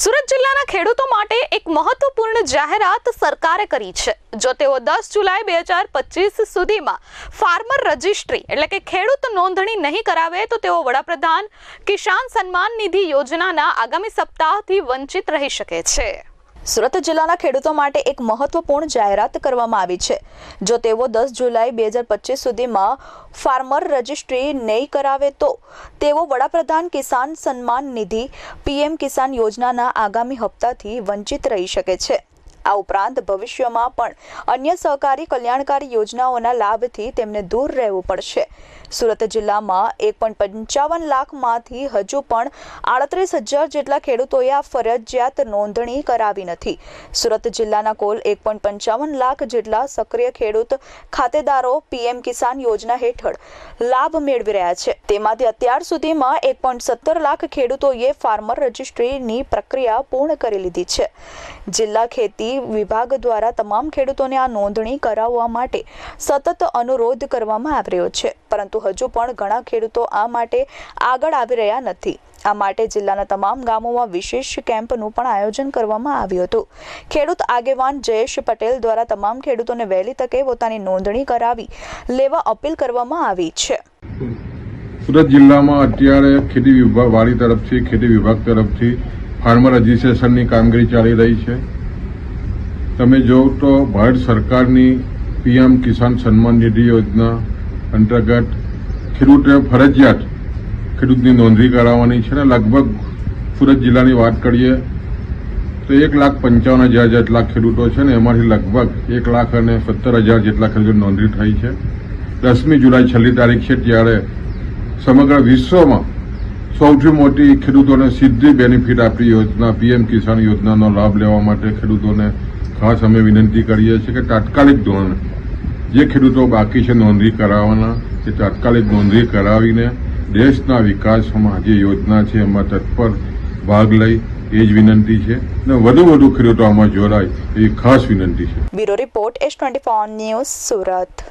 સુરત જિલ્લાના ખેડૂતો માટે એક મહત્વપૂર્ણ જાહેરાત સરકારે કરી છે. જો તેઓ દસ જુલાઈ બે હજાર પચીસ સુધીમાં ફાર્મર રજિસ્ટ્રી એટલે કે ખેડૂત નોંધણી નહીં કરાવે તો તેઓ વડાપ્રધાન કિસાન સન્માન નિધિ યોજનાના આગામી સપ્તાહથી વંચિત રહી શકે છે. સુરત જિલ્લાના ખેડૂતો માટે એક મહત્વપૂર્ણ જાહેરાત કરવામાં આવી છે, જો તેઓ દસ જુલાઈ બે હજાર પચીસ સુધીમાં ફાર્મર રજિસ્ટ્રી નહીં કરાવે તો તેઓ વડાપ્રધાન કિસાન સન્માન નિધિ, પીએમ કિસાન યોજનાના આગામી હપ્તાથી વંચિત રહી શકે છે. આ ઉપરાંત ભવિષ્યમાં પણ અન્ય સહકારી કલ્યાણકારી યોજનાઓના લાભથી તેમને દૂર રહેવું પડશે. સુરત જિલ્લામાં એક પોઈન્ટ પંચાવન લાખમાંથી હજુ પણ આડત્રીસ હજાર જેટલા ખેડૂતોએ આ ફરજિયાત નોંધણી કરાવી નથી. સુરત જિલ્લાના કુલ એક પોઈન્ટ પંચાવન લાખ જેટલા સક્રિય ખેડૂત ખાતેદારો પીએમ કિસાન યોજના હેઠળ લાભ મેળવી રહ્યા છે. તેમાંથી અત્યાર સુધીમાં એક પોઈન્ટ સત્તર લાખ ખેડૂતોએ ફાર્મર રજિસ્ટ્રીની પ્રક્રિયા પૂર્ણ કરી લીધી છે. જિલ્લા ખેતી વિભાગ દ્વારા તમામ ખેડૂતોને આ નોંધણી કરાવવા માટે સતત અનુરોધ કરવામાં આવી રહ્યો છે. પરંતુ હજુ પણ ઘણા ખેડૂતો આ માટે આગળ આવી રહ્યા નથી. આ માટે જિલ્લાના તમામ ગામોમાં વિશેષ કેમ્પનું પણ આયોજન કરવામાં આવ્યું હતું. ખેડૂત આગેવાન જયેશ પટેલ દ્વારા તમામ ખેડૂતોને વહેલી તકે પોતાની નોંધણી કરાવી લેવા અપીલ કરવામાં આવી છે. સુરત જિલ્લામાં અત્યારે ખેતી વિભાગ વાડી તરફથી, ખેતી વિભાગ તરફથી ફાર્મર રજિસ્ટ્રેશનની કામગીરી ચાલી રહી છે. તમે જો તો ભારત સરકારની પીએમ કિસાન સન્માન નિધિ યોજના અંતર્ગત ખેડૂતે ફરજિયાત ખેડૂતની નોંધણી કરાવવાની છે ને લગભગ સુરત જિલ્લાની વાત કરીએ તો એક લાખ પંચાવન હજાર જેટલા ખેડૂતો છે ને એમાંથી લગભગ એક લાખ અને સત્તર હજાર જેટલા ખેડૂતો નોંધણી થઈ છે. દસમી જુલાઈ છેલ્લી તારીખ છે ત્યારે સમગ્ર વિશ્વમાં સૌથી મોટી ખેડૂતોને સીધી બેનિફિટ આપતી યોજના, પીએમ કિસાન યોજનાનો લાભ લેવા માટે ખેડૂતોને ખાસ અમે વિનંતી કરીએ છીએ કે તાત્કાલિક ધોરણે જે ખેડૂતો બાકી છે નોંધણી કરાવવાના તે તાત્કાલિક નોંધણી કરાવીને દેશના વિકાસમાં જે યોજના છે એમાં તત્પર ભાગ લઈ એ જ વિનંતી છે અને વધુ વધુ ખેડૂતો આમાં જોડાય એવી ખાસ વિનંતી છે. Bureau report S twenty news Surat.